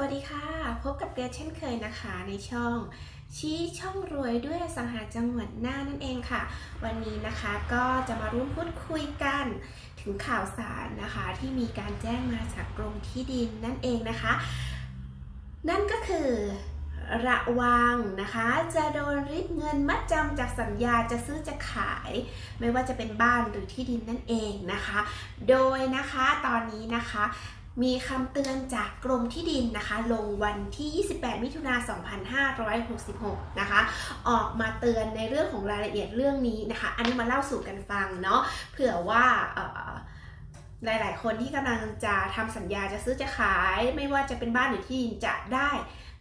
วัสดีค่ะ พบกับเกรซเช่นเคยนะคะในช่อง ชี้ช่องรวยด้วยสังหาจังหวัดน่านนั่นเองค่ะ วันนี้นะคะก็จะมาร่วมพูดคุยกัน ถึงข่าวสารนะคะที่มีการแจ้งมาจากกรมที่ดินนั่นเองนะคะ นั่นก็คือระวังนะคะ จะโดนริบเงินมัดจำจากสัญญาจะซื้อจะขาย ไม่ว่าจะเป็นบ้านหรือที่ดินนั่นเองนะคะ โดยนะคะตอนนี้นะคะ มีคำเตือนจากกรมที่ดินนะคะ ลงวันที่ 28 มิถุนา 2566 นะคะ ออกมาเตือนในเรื่องของรายละเอียดเรื่องนี้นะคะ อันนี้มาเล่าสู่กันฟังเนาะเผื่อว่าหลาย ๆ คนที่กำลังจะทำสัญญาจะซื้อจะขาย ไม่ว่าจะเป็นบ้านหรือที่ดินจะได้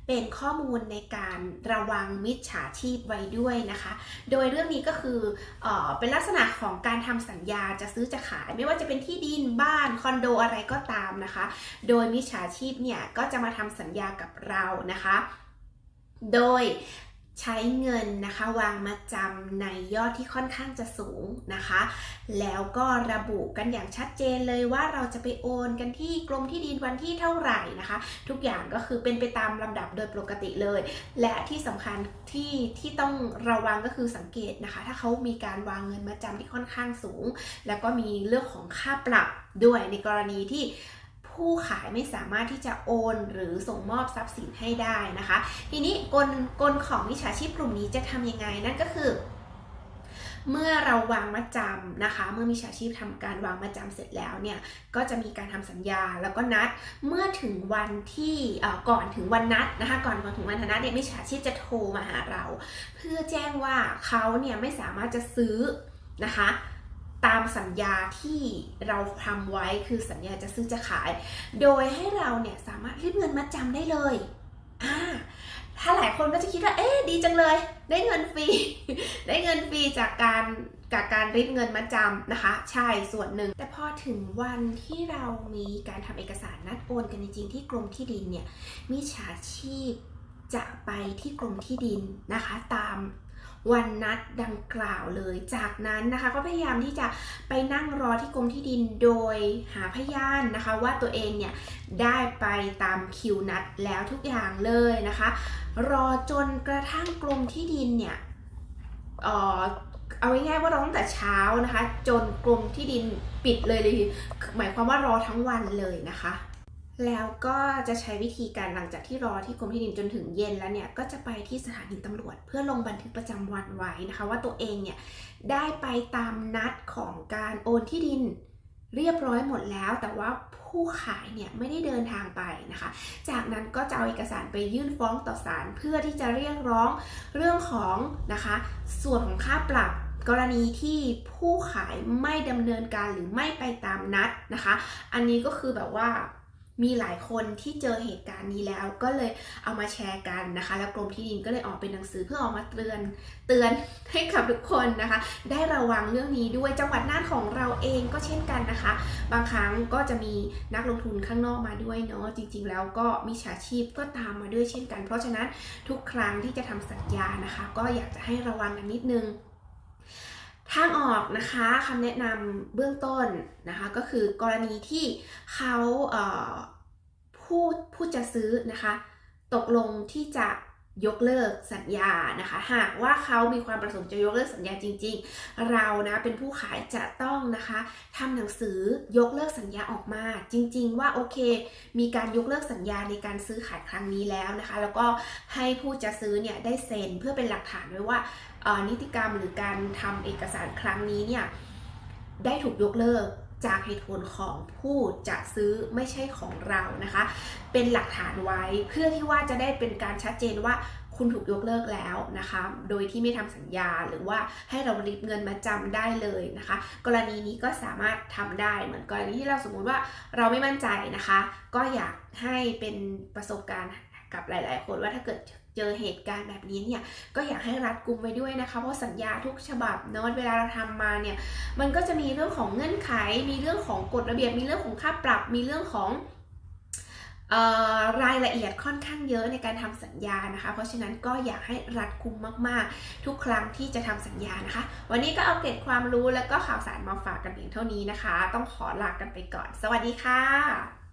เป็นข้อมูลในการระวังมิจฉาชีพไว้ด้วยนะคะ โดยเรื่องนี้ก็คือเออเป็นลักษณะของการทำสัญญาจะซื้อจะขาย ไม่ว่าจะเป็นที่ดินบ้านคอนโดอะไรก็ตามนะคะ โดยมิจฉาชีพเนี่ยก็จะมาทำสัญญากับเรานะคะ โดย ใช้เงินนะคะวางมาจำในยอดที่ค่อนข้างจะสูงนะคะ แล้วก็ระบุกันอย่างชัดเจนเลยว่าเราจะไปโอนกันที่กรมที่ดินวันที่เท่าไหร่นะคะ ทุกอย่างก็คือเป็นไปตามลำดับโดยปกติเลย และที่สำคัญที่ที่ต้องระวังก็คือสังเกตนะคะ ถ้าเขามีการวางเงินมาจำที่ค่อนข้างสูง แล้วก็มีเรื่องของค่าปรับด้วยในกรณีที่ ผู้ขายไม่สามารถที่จะโอนหรือส่งมอบทรัพย์สินให้ได้นะคะ ทีนี้กลกลของมิจฉาชีพกลุ่มนี้จะทำยังไงนั่นก็คือเมื่อเราวางมาจำนะคะ เมื่อมิจฉาชีพทำการวางมาจำเสร็จแล้วเนี่ย ก็จะมีการทำสัญญาแล้วก็นัด เมื่อถึงวันที่ก่อนถึงวันนัดนะคะก่อนก่อนถึงวันนัดเนี่ยมิจฉาชีพจะโทรมาหาเรา เพื่อแจ้งว่าเขาเนี่ยไม่สามารถจะซื้อนะคะ ตามสัญญาที่เราทำไว้คือสัญญาจะซื้อจะขาย โดยให้เราเนี่ยสามารถรีบเงินมาจำได้เลยอ่าถ้าหลายคนก็จะคิดว่า เอ๊ะดีจังเลย ได้เงินฟรี ได้เงินฟรีจากการจากการริบเงินมาจำนะคะ ใช่ส่วนหนึ่ง แต่พอถึงวันที่เรามีการทำเอกสารนัดโอนกันจริงๆที่กรมที่ดินเนี่ยมิจฉาชีพจะไปที่กรมที่ดินนะคะ ตาม วันนัดดังกล่าวเลย จากนั้นนะคะก็พยายามที่จะไปนั่งรอที่กรมที่ดินโดยหาพยานนะคะ ว่าตัวเองเนี่ยได้ไปตามคิวนัดแล้วทุกอย่างเลยนะคะ รอจนกระทั่งกรมที่ดินเนี่ยเออเอาง่ายๆว่ารอตั้งแต่เช้านะคะ จนกรมที่ดินปิดเลยเลย หมายความว่ารอทั้งวันเลยนะคะ แล้วก็จะใช้วิธีการหลังจากที่รอที่กรมที่ดินจนถึงเย็นแล้วเนี่ยก็จะไปที่สถานีตำรวจ เพื่อลงบันทึกประจำวันไว้นะคะ ว่าตัวเองเนี่ยได้ไปตามนัดของการโอนที่ดินเรียบร้อยหมดแล้ว แต่ว่าผู้ขายเนี่ยไม่ได้เดินทางไปนะคะ จากนั้นก็จะเอาเอกสารไปยื่นฟ้องต่อศาลเพื่อที่จะเรียกร้องเรื่องของนะคะ ส่วนของค่าปรับกรณีที่ผู้ขายไม่ดำเนินการหรือไม่ไปตามนัดนะคะ อันนี้ก็คือแบบว่า มีหลายคนที่เจอเหตุการณ์นี้แล้วก็เลยเอามาแชร์กันนะคะ แล้วกรมที่ดินก็เลยออกเป็นหนังสือเพื่อออกมาเตือนเตือนให้กับทุกคนนะคะ ได้ระวังเรื่องนี้ด้วยจังหวัดน่านของเราเองก็เช่นกันนะคะ บางครั้งก็จะมีนักลงทุนข้างนอกมาด้วยเนาะจริง ๆ แล้วก็มีฉาชีพก็ตามมาด้วยเช่นกัน เพราะฉะนั้นทุกครั้งที่จะทำสัญญานะคะ ก็อยากจะให้ระวังกันนิดนึง ทางออกนะคะคำแนะนำเบื้องต้นนะคะก็คือกรณีที่เขาเผู้ผู้จะซื้อนะคะ ตกลงที่จะ ยกเลิกสัญญานะคะ หากว่าเขามีความประสงค์จะยกเลิกสัญญาจริง ๆ เรานะเป็นผู้ขายจะต้องนะคะทำหนังสือยกเลิกสัญญาออกมา จริง ๆ ว่าโอเค มีการยกเลิกสัญญาในการซื้อขายครั้งนี้แล้วนะคะ แล้วก็ให้ผู้จะซื้อเนี่ยได้เซ็นเพื่อเป็นหลักฐานไว้ว่านิติกรรมหรือการทำเอกสารครั้งนี้เนี่ยได้ถูกยกเลิก จากเหตุผลของผู้จะซื้อไม่ใช่ของเรานะคะ เป็นหลักฐานไว้เพื่อที่ว่าจะได้เป็นการชัดเจนว่าคุณถูกยกเลิกแล้วนะคะ โดยที่ไม่ทำสัญญาหรือว่าให้เราริบเงินมาจำได้เลยนะคะ กรณีนี้ก็สามารถทำได้เหมือนกรณีที่เราสมมุติว่าเราไม่มั่นใจนะคะ ก็อยากให้เป็นประสบการณ์ กับหลาย ๆ คนว่าถ้าเกิดเจอเหตุการณ์แบบนี้เนี่ยก็อยากให้รัดกุมไว้ด้วยนะคะ เพราะสัญญาทุกฉบับเนาะเวลาเราทำมาเนี่ยมันก็จะมีเรื่องของเงื่อนไข มีเรื่องของกฎระเบียบ มีเรื่องของค่าปรับ มีเรื่องของรายละเอียดค่อนข้างเยอะในการทำสัญญานะคะ เพราะฉะนั้นก็อยากให้รัดกุมมากๆ ทุกครั้งที่จะทำสัญญานะคะ วันนี้ก็เอาเกร็ดความรู้แล้วก็ข่าวสารมาฝากกันเพียงเท่านี้นะคะ ต้องขอลากันไปก่อน สวัสดีค่ะ